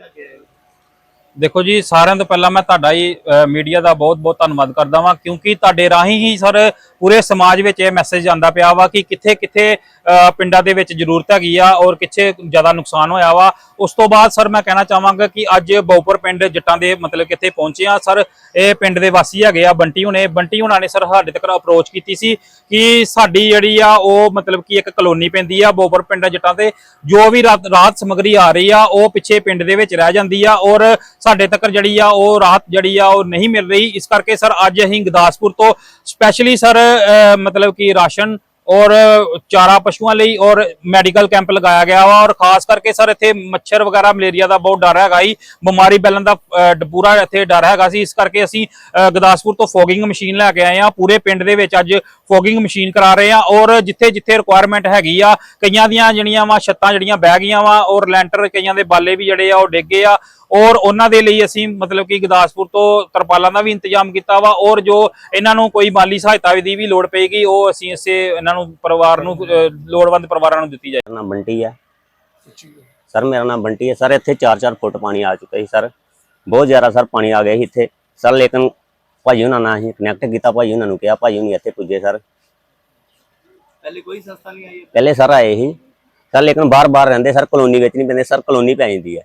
Okay ਦੇਖੋ ਜੀ, ਸਾਰਿਆਂ ਤੋਂ ਪਹਿਲਾਂ ਮੈਂ ਤੁਹਾਡਾ ਹੀ ਮੀਡੀਆ ਦਾ ਬਹੁਤ-ਬਹੁਤ ਧੰਨਵਾਦ ਕਰਦਾ ਵਾਂ, ਕਿਉਂਕਿ ਤੁਹਾਡੇ ਰਾਹੀਂ ਹੀ ਸਰ ਪੂਰੇ ਸਮਾਜ ਵਿੱਚ ਇਹ ਮੈਸੇਜ ਜਾਂਦਾ ਪਿਆ ਵਾ ਕਿ ਕਿੱਥੇ-ਕਿੱਥੇ ਪਿੰਡਾਂ ਦੇ ਵਿੱਚ ਜ਼ਰੂਰਤ ਹੈਗੀ ਆ ਔਰ ਕਿੱਥੇ ਜ਼ਿਆਦਾ ਨੁਕਸਾਨ ਹੋਇਆ ਵਾ। ਉਸ ਤੋਂ ਬਾਅਦ ਸਰ ਮੈਂ ਕਹਿਣਾ ਚਾਹਾਂਗਾ ਕਿ ਅੱਜ ਬੌਪਰ ਪਿੰਡ ਜੱਟਾਂ ਦੇ ਮਤਲਬ ਕਿੱਥੇ ਪਹੁੰਚੇ ਆ। ਸਰ, ਇਹ ਪਿੰਡ ਦੇ ਵਾਸੀ ਹੈਗੇ ਆ ਬੰਟੀ ਹੁਣੇ। ਬੰਟੀ ਹੁਣਾਂ ਨੇ ਸਰ ਸਾਡੇ ਤੱਕ ਅਪਰੋਚ ਕੀਤੀ ਸੀ ਕਿ ਸਾਡੀ ਜਿਹੜੀ ਆ ਉਹ ਮਤਲਬ ਕਿ ਇੱਕ ਕਲੋਨੀ ਪੈਂਦੀ ਆ ਬੋਪਰ ਪਿੰਡ ਜੱਟਾਂ ਤੇ। ਜੋ ਵੀ ਰਾਤ ਰਾਹਤ ਸਮਗਰੀ ਆ ਰਹੀ ਆ, ਉਹ ਪਿੱਛੇ ਪਿੰਡ ਦੇ ਵਿੱਚ ਰਹਿ ਜਾਂਦੀ ਆ ਔਰ ਸਾਡੇ ਤੱਕ ਜਿਹੜੀ ਆ ਉਹ ਰਾਹਤ ਜਿਹੜੀ ਆ ਉਹ ਨਹੀਂ ਮਿਲ ਰਹੀ। ਇਸ ਕਰਕੇ ਸਰ ਅੱਜ ਅਸੀਂ ਗਦਾਸਪੁਰ ਤੋਂ ਸਪੈਸ਼ਲੀ ਸਰ ਮਤਲਬ ਕਿ ਰਾਸ਼ਨ ਔਰ ਚਾਰਾ ਪਸ਼ੂਆਂ ਲਈ ਔਰ ਮੈਡੀਕਲ ਕੈਂਪ ਲਗਾਇਆ ਗਿਆ ਵਾ। ਔਰ ਖਾਸ ਕਰਕੇ ਸਰ ਇੱਥੇ ਮੱਛਰ ਵਗੈਰਾ ਮਲੇਰੀਆ ਦਾ ਬਹੁਤ ਡਰ ਹੈਗਾ ਹੀ ਬਿਮਾਰੀ ਫੈਲਣ ਦਾ ਪੂਰਾ ਇੱਥੇ ਡਰ ਹੈਗਾ ਸੀ। ਇਸ ਕਰਕੇ ਅਸੀਂ ਅ, ਗੁਰਦਾਸਪੁਰ ਤੋਂ ਫੋਗਿੰਗ ਮਸ਼ੀਨ ਲੈ ਕੇ ਆਏ ਆ ਪੂਰੇ ਪਿੰਡ ਦੇ ਵਿੱਚ ਅੱਜ ਫੋਗਿੰਗ ਮਸ਼ੀਨ ਕਰਾ ਰਹੇ ਆ ਔਰ ਜਿੱਥੇ ਜਿੱਥੇ ਰਿਕੁਆਇਰਮੈਂਟ ਹੈਗੀ ਆ ਕਈਆਂ ਦੀਆਂ ਜਿਹੜੀਆਂ ਵਾ ਛੱਤਾਂ ਜਿਹੜੀਆਂ ਬਹਿ ਗਈਆਂ ਵਾ ਔਰ ਲੈਂਟਰ ਕਈਆਂ ਦੇ ਬਾਲੇ ਵੀ ਜਿਹੜੇ ਆ ਉਹ ਡਿੱਗੇ ਆ। ਔਰ ਉਹਨਾਂ ਦੇ ਲਈ ਅਸੀਂ ਮਤਲਬ ਕਿ ਗੁਰਦਾਸਪੁਰ ਤੋਂ ਤਰਪਾਲਾਂ ਦਾ ਵੀ ਇੰਤਜ਼ਾਮ ਕੀਤਾ ਵਾ ਔਰ ਜੋ ਇਹਨਾਂ ਨੂੰ ਕੋਈ ਮਾਲੀ ਸਹਾਇਤਾ ਦੀ ਵੀ ਲੋੜ ਪਏਗੀ ਉਹ ਅਸੀਂ ਇਸੇ ਇਹਨਾਂ ਨੂੰ ਪਰਿਵਾਰ ਨੂੰ ਲੋੜਵੰਦ ਪਰਿਵਾਰਾਂ ਨੂੰ ਦਿੱਤੀ ਜਾਏ ਨਾਮ ਬੰਟੀ ਹੈ ਸਰ ਮੇਰਾ ਨਾਮ ਬੰਟੀ ਹੈ ਸਰ ਇੱਥੇ 4-4 ਫੁੱਟ ਪਾਣੀ ਆ ਚੁੱਕਾ ਸੀ ਸਰ। ਬਹੁਤ ਜ਼ਿਆਦਾ ਸਰ ਪਾਣੀ ਆ ਗਿਆ ਸੀ ਇੱਥੇ। ਸਰ ਲੇਕਿਨ ਭਾਜੀ ਉਹਨਾਂ ਨਾਲ ਅਸੀਂ ਕਨੈਕਟ ਕੀਤਾ ਭਾਜੀ ਉਹਨਾਂ ਨੂੰ ਕਿਹਾ ਭਾਜੀ ਹੁਣੀ ਇੱਥੇ ਪੁੱਜੇ ਸਰ। ਪਹਿਲੇ ਕੋਈ ਸੰਸਥਾ ਨਹੀਂ ਆਈ ਪਹਿਲੇ ਸਰ ਆਏ ਸੀ। ਸਰ ਲੇਕਿਨ ਬਾਰ-ਬਾਰ ਰਹਿੰਦੇ ਸਰ ਕਲੋਨੀ ਵਿੱਚ ਨਹੀਂ ਪੈਂਦੇ ਸਰ ਕਲੋਨੀ ਪੈ ਜਾਂਦੀ ਹੈ